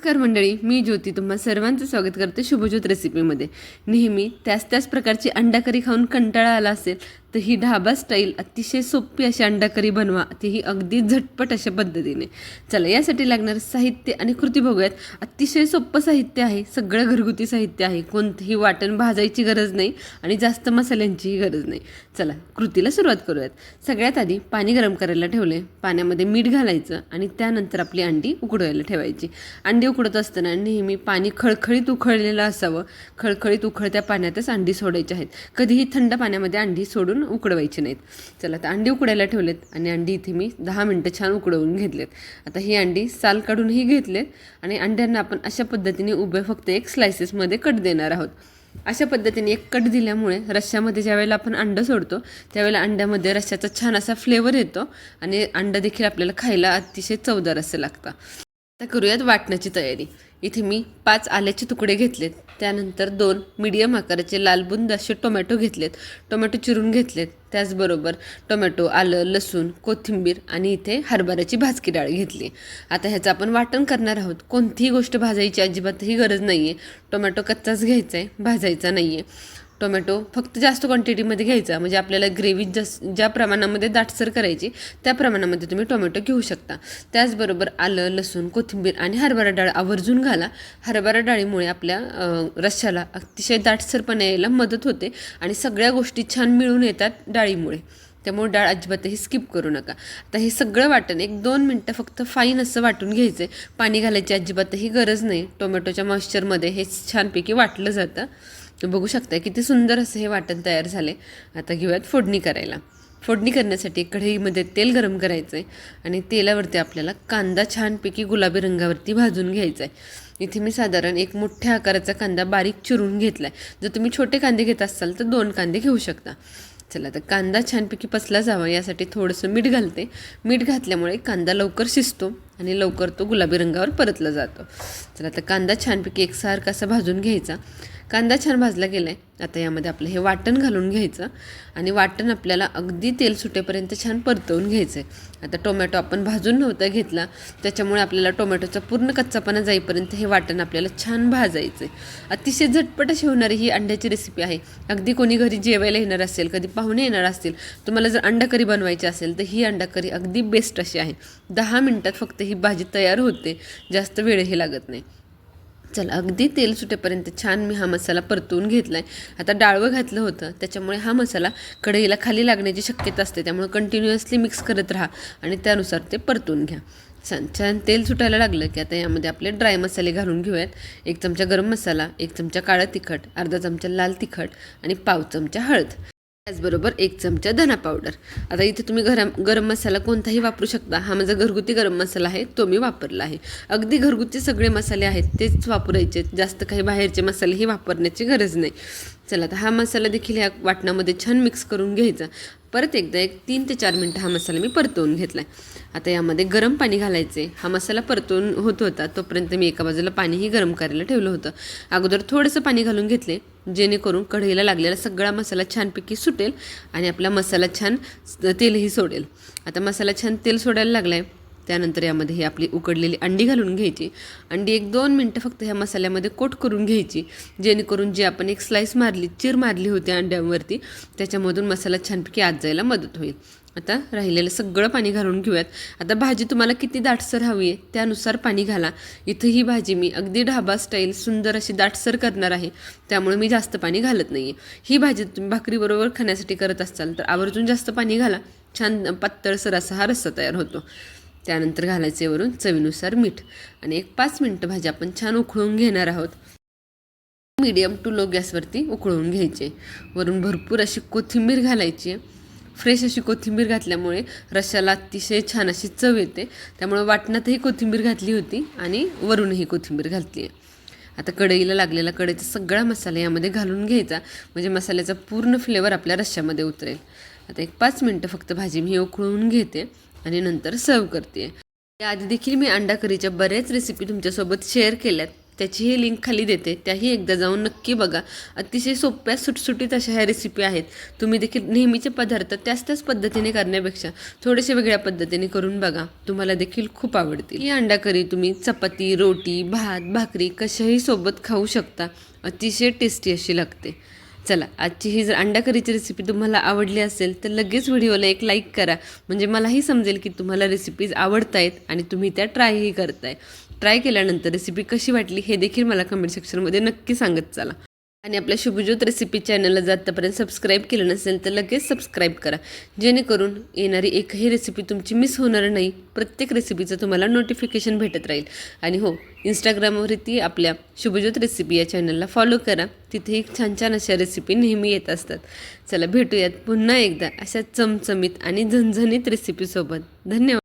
नमस्कार मंडळी मी ज्योती तुम्हा सर्वांचं स्वागत करते शुभज्योत रेसिपीमध्ये नेहमी त्याच त्याच प्रकारची अंडा करी खाऊन कंटाळा आला असेल तर ही ढाबा स्टाईल अतिशय सोपी अशी अंडाकरी बनवा. तीही अगदी झटपट अशा पद्धतीने. चला यासाठी लागणारं साहित्य आणि कृती बघूयात. अतिशय सोपं साहित्य आहे सगळं घरगुती साहित्य आहे. कोणतंही वाटण भाजायची गरज नाही आणि जास्त मसाल्यांचीही गरज नाही. चला कृतीला सुरुवात करूयात. सगळ्यात आधी पाणी गरम करायला ठेवले. पाण्यामध्ये मीठ घालायचं आणि त्यानंतर आपली अंडी उकडवायला ठेवायची. अंडी उकडत असताना नेहमी पाणी खळखळीत उखळलेलं असावं. खळखळीत उखळत्या पाण्यातच अंडी सोडायची आहेत. कधीही थंड पाण्यामध्ये अंडी सोडून उकडवायचे नाहीत. चला आता अंडी उकडायला ठेवलेत आणि अंडी इथे मी दहा मिनटं छान उकडवून घेतलेत. आता ही अंडी साल काढूनही घेतलेत आणि अंड्यांना आपण अशा पद्धतीने उभे फक्त एक स्लायसेसमध्ये कट देणार आहोत. अशा पद्धतीने एक कट दिल्यामुळे रश्श्यामध्ये ज्यावेळेला आपण अंडं सोडतो त्यावेळेला अंड्यामध्ये रश्श्याचा छान असा फ्लेवर येतो आणि अंडं देखील आपल्याला खायला अतिशय चवदार असं लागतं आता करूयात वाटण्याची तयारी. इथे मी पाच आल्याचे तुकडे घेतलेत. त्यानंतर दोन मीडियम आकाराचे लालबुंद असे टोमॅटो घेतलेत. टोमॅटो चिरून घेतलेत. त्याचबरोबर टोमॅटो आलं लसूण कोथिंबीर आणि इथे हरभऱ्याची भाजकी डाळ घेतली. आता ह्याचं आपण वाटण करणार आहोत. कोणतीही गोष्ट भाजायची अजिबातही गरज नाही आहे टोमॅटो कच्चाच घ्यायचा आहे भाजायचा नाही आहे टोमॅटो फक्त जास्त क्वांटिटीमध्ये घ्यायचा. म्हणजे आपल्याला ग्रेव्ही जस ज्या प्रमाणामध्ये दाटसर करायची त्या प्रमाणामध्ये तुम्ही टोमॅटो घेऊ शकता. त्याचबरोबर आलं लसूण कोथिंबीर आणि हरभरा डाळ आवर्जून घाला. हरभरा डाळीमुळे आपल्या अं, अतिशय दाटसरपणा यायला मदत होते आणि सगळ्या गोष्टी छान मिळून येतात डाळीमुळे. त्यामुळे डाळ अजिबातही स्किप करू नका. आता हे सगळं वाटण एक दोन मिनटं फक्त फाईन असं वाटून घ्यायचं आहे पाणी घालायची अजिबातही गरज नाही. टोमॅटोच्या मॉइश्चरमध्ये हे छानपैकी वाटलं जातं. बघू शकता किती सुंदर असं हे वाटण तयार झाले आता घेऊयात फोडणी करायला. फोडणी करण्यासाठी कढईमध्ये तेल गरम करायचं आहे आणि तेलावरती आपल्याला कांदा छानपैकी गुलाबी रंगावरती भाजून घ्यायचा आहे इथे मी साधारण एक मोठ्या आकाराचा कांदा बारीक चिरून घेतला आहे जर तुम्ही छोटे कांदे घेत असाल तर दोन कांदे घेऊ शकता. चला तर कांदा छानपैकी पसला जावा. यासाठी थोडंसं मीठ घालते. मीठ घातल्यामुळे कांदा लवकर शिजतो. आणि लवकर तो गुलाबी रंगावर परतला जातो. चला आता कांदा छानपैकी एकसारखा असा भाजून घ्यायचा. कांदा छान भाजला गेला आहे आता यामध्ये आपलं हे वाटण घालून घ्यायचं आणि वाटण आपल्याला अगदी तेल सुटेपर्यंत छान परतवून घ्यायचं आहे आता टोमॅटो आपण भाजून नव्हता घेतला त्याच्यामुळे आपल्याला टोमॅटोचा पूर्ण कच्चापणा जाईपर्यंत हे वाटण आपल्याला छान भाजायचं आहे अतिशय झटपट अशी होणारी ही अंड्याची रेसिपी आहे. अगदी कोणी घरी जेवायला येणार असेल कधी पाहुणे येणार असतील तुम्हाला जर अंडा करी बनवायची असेल तर ही अंडा करी अगदी बेस्ट अशी आहे. दहा मिनटात फक्त ही भाजी तयार होते. जास्त वेळही लागत नाही. चला अगदी तेल सुटेपर्यंत छान मी हा मसाला परतवून घेतला आहे आता डाळवं घातलं होतं त्याच्यामुळे हा मसाला कढईला खाली लागण्याची शक्यता असते. त्यामुळे कंटिन्युअसली मिक्स करत राहा आणि त्यानुसार ते परतून घ्या. छान छान तेल सुटायला लागलं की आता यामध्ये आपले ड्राय मसाले घालून घेऊयात. एक चमचा गरम मसाला एक चमचा काळं तिखट अर्धा चमचा लाल तिखट आणि पाव चमचा हळद. त्याचबरोबर एक चमचा धना पावडर आता इथे तुम्ही गरम गरम मसाला कोणताही वापरू शकता. हा माझा घरगुती गरम मसाला आहे तो मी वापरला आहे. अगदी घरगुती सगळे मसाले आहेत तेच वापरायचे. जास्त काही बाहेरचे मसालेही वापरण्याची गरज नाही. चला आता हा मसाला देखील ह्या वाटणामध्ये छान मिक्स करून घ्यायचा. परत एकदा एक तीन ते चार मिनटं हा मसाला मी परतवून घेतला आहे आता यामध्ये गरम पाणी घालायचे. हा मसाला परतवून होत होता तोपर्यंत मी एका बाजूला पाणीही गरम करायला ठेवलं होतं. अगोदर थोडंसं पाणी घालून घेतले. जेणेकरून कढईला लागलेला सगळा मसाला छानपैकी सुटेल आणि आपला मसाला छान तेलही सोडेल. आता मसाला छान तेल सोडायला लागला आहे त्यानंतर यामध्ये ही आपली उकडलेली अंडी घालून घ्यायची. अंडी एक दोन मिनटं फक्त ह्या मसाल्यामध्ये कोट करून घ्यायची. जेणेकरून जी आपण एक स्लाईस मारली चीर मारली होती अंड्यांवरती त्याच्यामधून मसाला छानपैकी आत जायला मदत होईल. आता राहिलेलं सगळं पाणी घालून घेऊयात. आता भाजी तुम्हाला किती दाटसर हवी आहे त्यानुसार पाणी घाला. इथं ही भाजी मी अगदी ढाबा स्टाईल सुंदर अशी दाटसर करणार आहे. त्यामुळे मी जास्त पाणी घालत नाही आहे ही भाजी तुम्ही भाकरीबरोबर खाण्यासाठी करत असाल तर आवर्जून जास्त पाणी घाला. छान पातळसर असा हा रस्सा तयार होतो. त्यानंतर घालायचे वरून चवीनुसार मीठ आणि एक पाच मिनटं भाजी आपण छान उकळून घेणार आहोत. मीडियम टू लो गॅसवरती उकळून घ्यायचे. वरून भरपूर अशी कोथिंबीर घालायची फ्रेश अशी कोथिंबीर घातल्यामुळे रश्श्याला अतिशय छान अशी चव येते. त्यामुळे वाटणातही कोथिंबीर घातली होती आणि वरूनही कोथिंबीर घातली आहे. आता कढईला लागलेला कढईचा सगळा मसाला यामध्ये घालून घ्यायचा. म्हणजे मसाल्याचा पूर्ण फ्लेवर आपल्या रश्श्यामध्ये उतरेल. आता एक पाच मिनटं फक्त भाजी मी उकळून घेते आणि नंतर सर्व करते. याआधी देखील मी अंडा करीच्या बऱ्याच रेसिपी तुमच्यासोबत शेअर केल्यात. त्याचीही लिंक खाली देते. त्याही एकदा जाऊन नक्की बघा. अतिशय सोप्या सुटसुटीत अशा ह्या रेसिपी आहेत. तुम्ही देखील नेहमीचे पदार्थ त्याच त्याच पद्धतीने करण्यापेक्षा थोडेसे वेगळ्या पद्धतीने करून बघा. तुम्हाला देखील खूप आवडतील. ही अंडा करी तुम्ही चपाती रोटी भात भाकरी कशाही सोबत खाऊ शकता. अतिशय टेस्टी अशी लागते. चला आजची ही जर अंडाकरीची रेसिपी तुम्हाला आवडली असेल तर लगेच व्हिडिओला एक लाईक करा. म्हणजे मलाही समजेल की तुम्हाला रेसिपीज आवडत आहेत आणि तुम्ही त्या ट्रायही करताय. ट्राय केल्यानंतर रेसिपी कशी वाटली हे देखील मला कमेंट सेक्शनमध्ये नक्की सांगत चला. आणि आपल्या शुभज्योत रेसिपी चॅनलला जर आत्तापर्यंत सबस्क्राईब केलं नसेल तर लगेच सबस्क्राईब करा. जेणेकरून येणारी एकही रेसिपी तुमची मिस होणार नाही प्रत्येक रेसिपीचं तुम्हाला नोटिफिकेशन भेटत राहील. आणि हो इंस्टाग्रामवरती आपल्या शुभज्योत रेसिपी या चॅनलला फॉलो करा. तिथेही छान छान अशा रेसिपी नेहमी येत असतात. चला भेटूयात पुन्हा एकदा अशा चमचमीत आणि झणझणीत रेसिपीसोबत धन्यवाद.